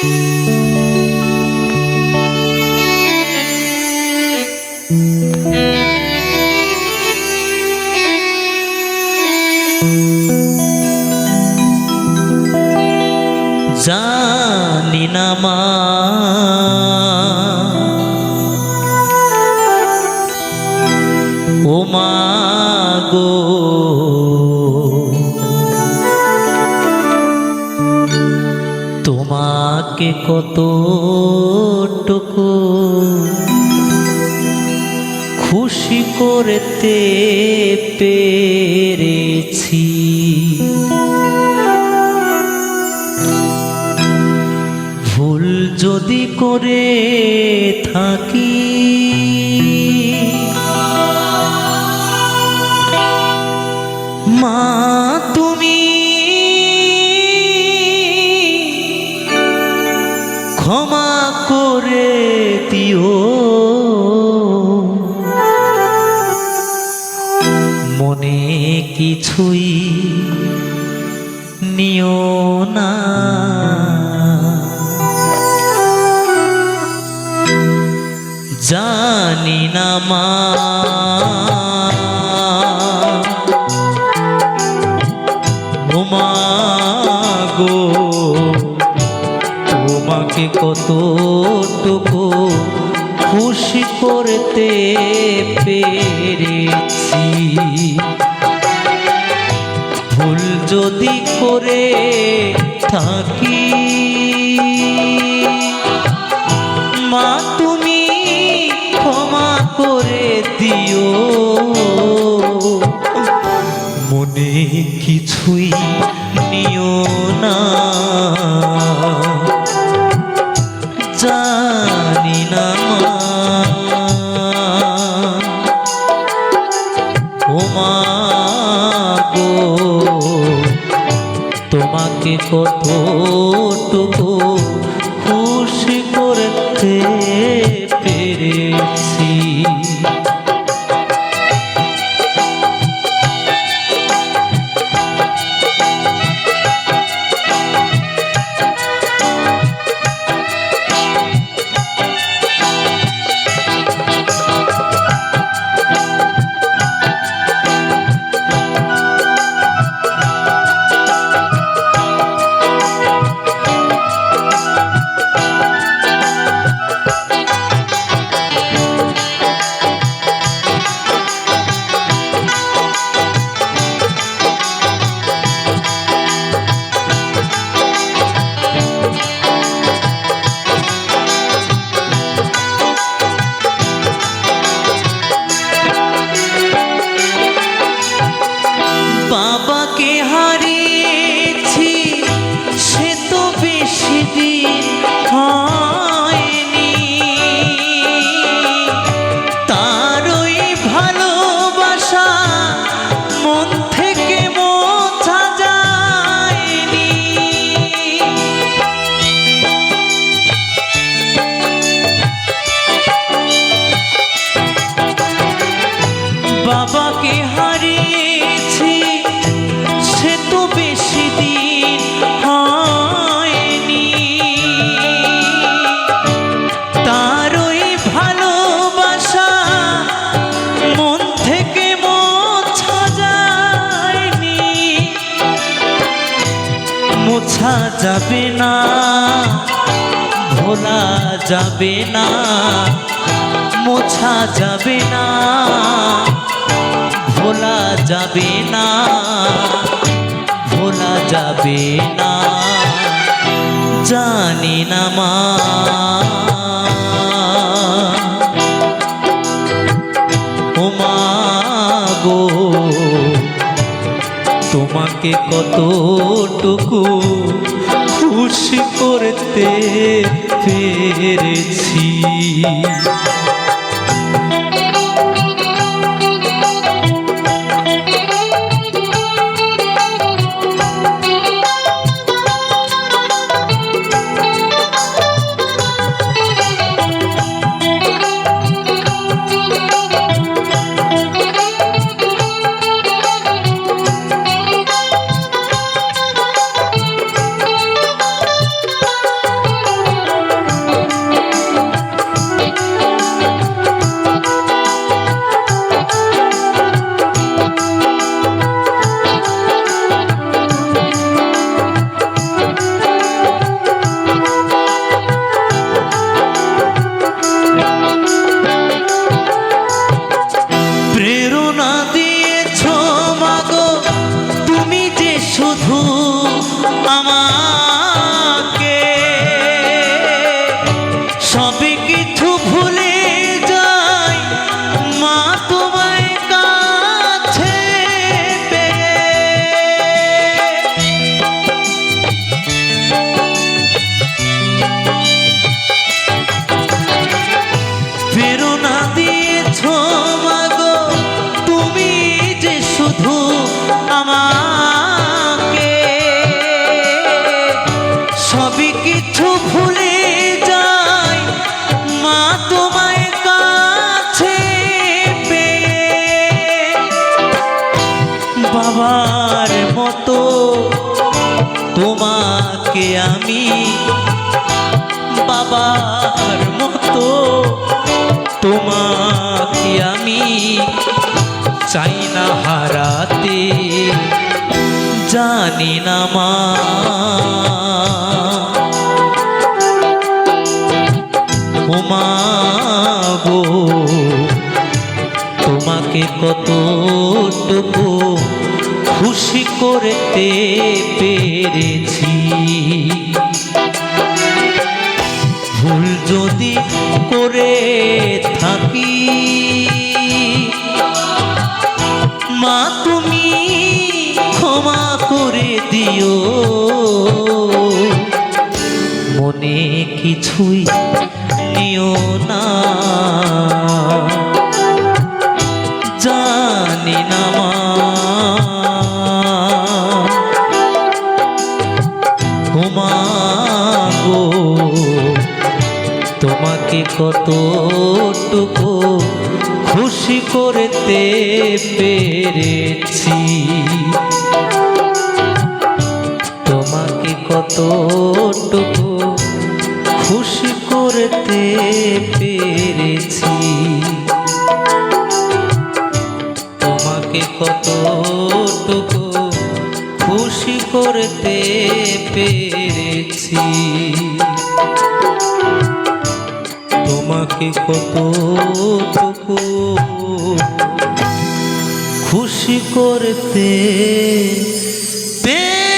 জানি না মা তোমাকে কতটুকু? খুশি করতে পেরেছি। ভুল যদি করে থাকি করে দিও মনে কিছুই নিও না। জানি না মা। কতটুকু খুশি করতে পেরেছি। ভুল যদি করে থাকি, মা তুমি ক্ষমা করে দিও। মনে কিছুই কতটুকু খুশি করতে পেরেছি। যাবে না, ভোলা যাবে না, মোছা যাবে না, ভোলা যাবে না, ভোলা যাবে না, জানি না মা। তোমাকে কতটুকু খুশি করতে পেরেছি। সবই কিছু ভুলে যাই। মা তোমায় কাছে বাবার মতো তোমাকে আমি বাবার মতো তোমাকে আমি চাই না হারাতে। জানি না মা। গো তোমাকে কতটুকু খুশি করতে পেরেছি। ভুল যদি করে থাকি দিও মনে কিছুই নিও না। জানি না মা। গো তোমাকে কতটুকু খুশি করতে পেরেছি। কতটুকু খুশি করতে পেরেছি। তোমাকে কতটুকু খুশি করতে পেরেছি। তোমাকে কতটুকু খুশি করতে পেরেছি।